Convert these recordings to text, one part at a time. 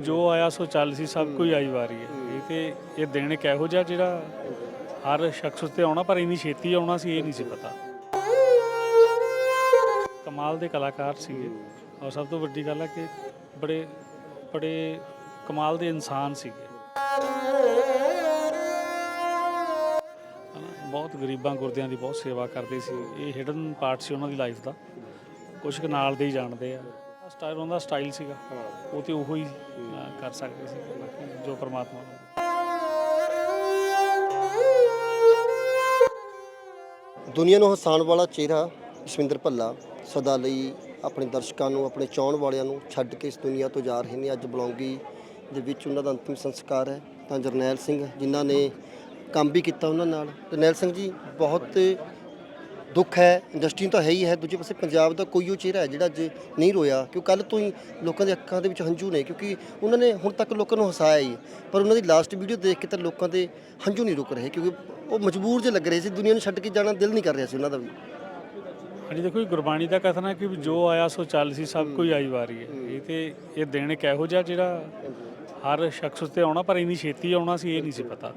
ਜੋ ਆਇਆ ਸੋ ਚੱਲ ਸੀ ਸਭ ਕੋਈ ਆਈ ਵਾਰੀ ਹੈ। ਇਹ ਤੇ ਇਹ ਦਿਨ ਇੱਕ ਇਹੋ ਜਿਹਾ ਜਿਹੜਾ ਹਰ ਸ਼ਖਸ ਉੱਤੇ ਆਉਣਾ ਪਰ ਇੰਨੀ ਛੇਤੀ ਆਉਣਾ ਸੀ ਇਹ ਨਹੀਂ ਸੀ ਪਤਾ। ਕਮਾਲ ਦੇ ਕਲਾਕਾਰ ਸੀਗੇ। ਔਰ ਸਭ ਤੋਂ ਵੱਡੀ ਗੱਲ ਹੈ ਕਿ ਬੜੇ ਬੜੇ ਕਮਾਲ ਦੇ ਇਨਸਾਨ ਸੀਗੇ। ਹਨਾ, ਬਹੁਤ ਗਰੀਬਾਂ ਗੁਰਦਿਆਂ ਦੀ ਬਹੁਤ ਸੇਵਾ ਕਰਦੇ ਸੀ। ਇਹ ਹਿਡਨ ਪਾਰਟ ਸੀ ਉਹਨਾਂ ਦੀ ਲਾਈਫ ਦਾ। ਕੁਝ ਕੁ ਨਾਲ ਦੇ ਹੀ ਜਾਣਦੇ ਆ। ਸਟਾਈਲ ਉਹਨਾਂ ਸਟਾਈਲ ਸੀਗਾ। ਉਹ ਤੇ ਉਹੋ ਹੀ ਕਰ ਸਕਦੇ ਸੀ, ਬਾਕੀ ਜੋ ਪਰਮਾਤਮਾ ਦੁਨੀਆ ਨੂੰ ਹਸਾਉਣ ਵਾਲਾ ਚਿਹਰਾ ਜਸਵਿੰਦਰ ਭੱਲਾ ਸਦਾ ਲਈ ਆਪਣੇ ਦਰਸ਼ਕਾਂ ਨੂੰ, ਆਪਣੇ ਚਾਹਣ ਵਾਲਿਆਂ ਨੂੰ ਛੱਡ ਕੇ ਇਸ ਦੁਨੀਆ ਤੋਂ ਜਾ ਰਹੇ ਨੇ। ਅੱਜ ਬਲੌਂਗੀ ਦੇ ਵਿੱਚ ਉਹਨਾਂ ਦਾ ਅੰਤਿਮ ਸੰਸਕਾਰ ਹੈ, ਤਾਂ ਜਰਨੈਲ ਸਿੰਘ, ਜਿਨ੍ਹਾਂ ਨੇ ਕੰਮ ਵੀ ਕੀਤਾ ਉਹਨਾਂ ਨਾਲ। ਜਰਨੈਲ ਸਿੰਘ ਜੀ, ਬਹੁਤ ਦੁੱਖ ਹੈ ਇੰਡਸਟਰੀ ਤਾਂ ਹੈ ਹੀ ਹੈ ਦੂਜੇ ਪਾਸੇ ਪੰਜਾਬ ਦਾ ਕੋਈ ਉਹ ਚਿਹਰਾ ਹੈ ਜਿਹੜਾ ਅੱਜ ਨਹੀਂ ਰੋਇਆ ਕਿਉਂ ਕੱਲ ਤੋਂ ਹੀ ਲੋਕਾਂ ਦੇ ਅੱਖਾਂ ਦੇ ਵਿੱਚ ਹੰਝੂ ਨੇ ਕਿਉਂਕਿ ਉਹਨਾਂ ਨੇ ਹੁਣ ਤੱਕ ਲੋਕਾਂ ਨੂੰ ਹਸਾਇਆ ਹੀ ਪਰ ਉਹਨਾਂ ਦੀ ਲਾਸਟ ਵੀਡੀਓ ਦੇਖ ਕੇ ਤਾਂ ਲੋਕਾਂ ਦੇ ਹੰਝੂ ਨਹੀਂ ਰੁਕ ਰਹੇ ਕਿਉਂਕਿ ਉਹ ਮਜਬੂਰ ਜੇ ਲੱਗ ਰਹੇ ਸੀ ਦੁਨੀਆ ਨੂੰ ਛੱਡ ਕੇ ਜਾਣਾ ਦਿਲ ਨਹੀਂ ਕਰ ਰਿਹਾ ਸੀ ਉਹਨਾਂ ਦਾ ਵੀ। ਹਾਂਜੀ ਦੇਖੋ ਇਹ ਗੁਰਬਾਣੀ ਦਾ ਕਥਨ ਹੈ ਕਿ ਜੋ ਆਇਆ ਸੋ ਚੱਲ ਸੀ ਸਭ ਕੋਈ ਆਈ ਵਾਰੀ ਹੈ। ਇਹ ਤੇ ਇਹ ਦਿਨ ਇੱਕ ਇਹੋ ਜਿਹਾ ਜਿਹੜਾ ਹਰ ਸ਼ਖਸ ਉੱਤੇ ਆਉਣਾ ਪਰ ਇੰਨੀ ਛੇਤੀ ਆਉਣਾ ਸੀ ਇਹ ਨਹੀਂ ਸੀ ਪਤਾ।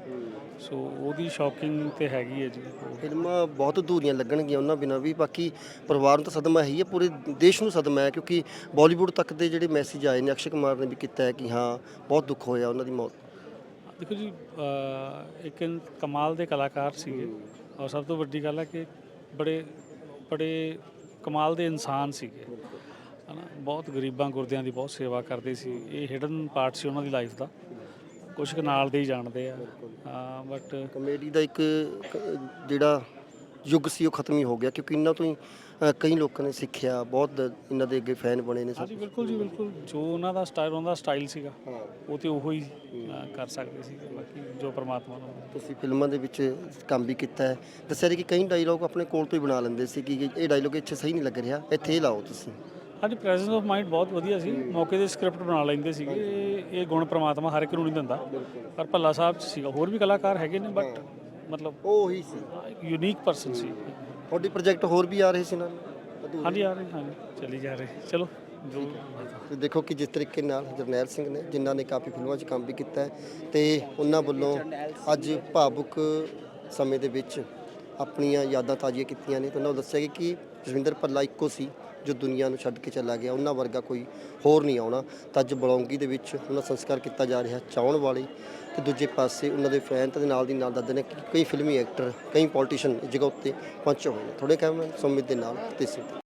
ਸੋ ਉਹਦੀ ਸ਼ੌਕਿੰਗ ਤੇ ਹੈਗੀ ਹੈ ਜੀ। ਫਿਲਮਾਂ ਬਹੁਤ ਅਧੂਰੀਆਂ ਲੱਗਣਗੀਆਂ ਉਹਨਾਂ ਬਿਨਾਂ ਵੀ ਬਾਕੀ ਪਰਿਵਾਰ ਨੂੰ ਤਾਂ ਸਦਮਾ ਹੈ ਹੀ ਹੈ ਪੂਰੇ ਦੇਸ਼ ਨੂੰ ਸਦਮਾ ਹੈ ਕਿਉਂਕਿ ਬਾਲੀਵੁੱਡ ਤੱਕ ਦੇ ਜਿਹੜੇ ਮੈਸੇਜ ਆਏ ਨੇ ਅਕਸ਼ੇ ਕੁਮਾਰ ਨੇ ਵੀ ਕੀਤਾ ਹੈ ਕਿ ਹਾਂ ਬਹੁਤ ਦੁੱਖ ਹੋਇਆ ਉਹਨਾਂ ਦੀ ਮੌਤ। ਦੇਖੋ ਜੀ ਇੱਕ ਕਮਾਲ ਦੇ ਕਲਾਕਾਰ ਸੀਗੇ ਔਰ ਸਭ ਤੋਂ ਵੱਡੀ ਗੱਲ ਹੈ ਕਿ ਬੜੇ ਬੜੇ ਕਮਾਲ ਦੇ ਇਨਸਾਨ ਸੀਗੇ। ਹਨਾ ਬਹੁਤ ਗਰੀਬਾਂ ਗੁਰਦਿਆਂ ਦੀ ਬਹੁਤ ਸੇਵਾ ਕਰਦੇ ਸੀ। ਇਹ ਹਿਡਨ ਪਾਰਟ ਸੀ ਉਹਨਾਂ ਦੀ ਲਾਈਫ ਦਾ। ਕੁਝ ਕੁ ਨਾਲ ਦੇ ਹੀ ਜਾਣਦੇ ਆ। ਬਟ ਕਮੇਡੀ ਦਾ ਇੱਕ ਕ- ਜਿਹੜਾ ਯੁੱਗ ਸੀ ਉਹ ਖਤਮ ਹੀ ਹੋ ਗਿਆ ਕਿਉਂਕਿ ਇਹਨਾਂ ਤੋਂ ਹੀ ਅ, ਕਈ ਲੋਕਾਂ ਨੇ ਸਿੱਖਿਆ ਬਹੁਤ ਇਹਨਾਂ ਦੇ ਅੱਗੇ ਫੈਨ ਬਣੇ ਨੇ ਸਭ। ਹਾਂਜੀ ਬਿਲਕੁਲ ਜੀ ਬਿਲਕੁਲ। ਜੋ ਉਹਨਾਂ ਦਾ ਸਟਾਈਲ ਉਹਨਾਂ ਦਾ ਸਟਾਈਲ ਸੀਗਾ ਉਹ ਤੇ ਉਹੋ ਹੀ ਕਰ ਸਕਦੇ ਸੀ ਬਾਕੀ ਜੋ ਪਰਮਾਤਮਾ ਨੂੰ ਤੁਸੀਂ ਫਿਲਮਾਂ ਦੇ ਵਿੱਚ ਕੰਮ ਵੀ ਕੀਤਾ ਹੈ। ਦੱਸਿਆ ਜੀ ਕਿ ਕਈ ਡਾਇਲੌਗ ਆਪਣੇ ਕੋਲ ਤੋਂ ਹੀ ਬਣਾ ਲੈਂਦੇ ਸੀ ਕਿ ਇਹ ਡਾਇਲੌਗ ਇੱਥੇ ਸਹੀ ਨਹੀਂ ਲੱਗ ਰਿਹਾ ਇੱਥੇ ਇਹ ਲਾਓ ਤੁਸੀਂ। ਹਾਂਜੀ ਪ੍ਰੈਜ਼ੈਂਸ ਆਫ ਮਾਈਂਡ ਬਹੁਤ ਵਧੀਆ ਸੀ। ਮੌਕੇ ਦੇ ਸਕ੍ਰਿਪਟ ਬਣਾ ਲੈਂਦੇ ਸੀਗੇ। ਇਹ- ਇਹ ਗੁਣ ਪ੍ਰਮਾਤਮਾ ਹਰ ਇੱਕ ਨੂੰ ਨਹੀਂ ਦਿੰਦਾ। ਪਰ ਭੱਲਾ ਸਾਹਿਬ 'ਚ ਸੀਗਾ। ਹੋਰ ਵੀ ਕਲਾਕਾਰ ਹੈਗੇ ਨੇ ਬਟ ਮਤਲਬ ਉਹ ਹੀ ਸੀ। ਯੂਨੀਕ ਪਰਸਨ ਸੀ। ਤੁਹਾਡੇ ਪ੍ਰੋਜੈਕਟ ਹੋਰ ਵੀ ਆ ਰਹੇ ਸੀ ਨਾਲ? ਅਧੂਰੇ। ਹਾਂਜੀ ਆ ਰਹੇ ਹਾਂਜੀ। ਚਲੀ ਜਾ ਰਹੇ। ਚਲੋ ਜੋ ਤੇ। ਦੇਖੋ ਕਿ ਜਿਸ ਤਰੀਕੇ ਨਾਲ ਜਰਨੈਲ ਸਿੰਘ ਨੇ ਜਿਨ੍ਹਾਂ ਨੇ ਕਾਫੀ ਫਿਲਮਾਂ 'ਚ ਕੰਮ ਵੀ ਕੀਤਾ ਹੈ ਤੇ ਉਹਨਾਂ ਵੱਲੋਂ ਅੱਜ ਭਾਵੁਕ ਸਮੇਂ ਦੇ ਵਿੱਚ ਆਪਣੀਆਂ ਯਾਦਾਂ ਤਾਜ਼ੀਆਂ ਕੀਤੀਆਂ ਨੇ। ਤੇ ਉਹਨਾਂ ਨੂੰ ਦੱਸਿਆ ਗਿਆ ਕਿ ਜਸਵਿੰਦਰ ਪੱਲਾ ਇੱਕੋ ਸੀ। ਜੋ ਦੁਨੀਆ ਨੂੰ ਛੱਡ ਕੇ ਚਲਾ ਗਿਆ, ਉਹਨਾਂ ਵਰਗਾ ਕੋਈ ਹੋਰ ਨਹੀਂ ਆਉਣਾ। ਤਾਂ ਅੱਜ ਬਲੌਂਗੀ ਦੇ ਵਿੱਚ ਉਹਨਾਂ ਦਾ ਸੰਸਕਾਰ ਕੀਤਾ ਜਾ ਰਿਹਾ ਚਾਹਣ ਵਾਲੇ ਤੇ ਦੂਜੇ ਪਾਸੇ ਉਹਨਾਂ ਦੇ ਫੈਨ ਤੇ ਨਾਲ ਦੀ ਨਾਲ ਦੱਸਦੇ ਨੇ ਕਿ ਕਈ ਫਿਲਮੀ ਐਕਟਰ, ਕਈ ਪੋਲੀਟੀਸ਼ੀਅਨ ਜਗ੍ਹਾ ਉੱਤੇ ਪਹੁੰਚੇ ਹੋਏ ਨੇ। ਥੋੜੇ ਕੈਮਰਾ ਸੁਮਿਤ ਦੇ ਨਾਲ ਤੇ ਸਿੰਘ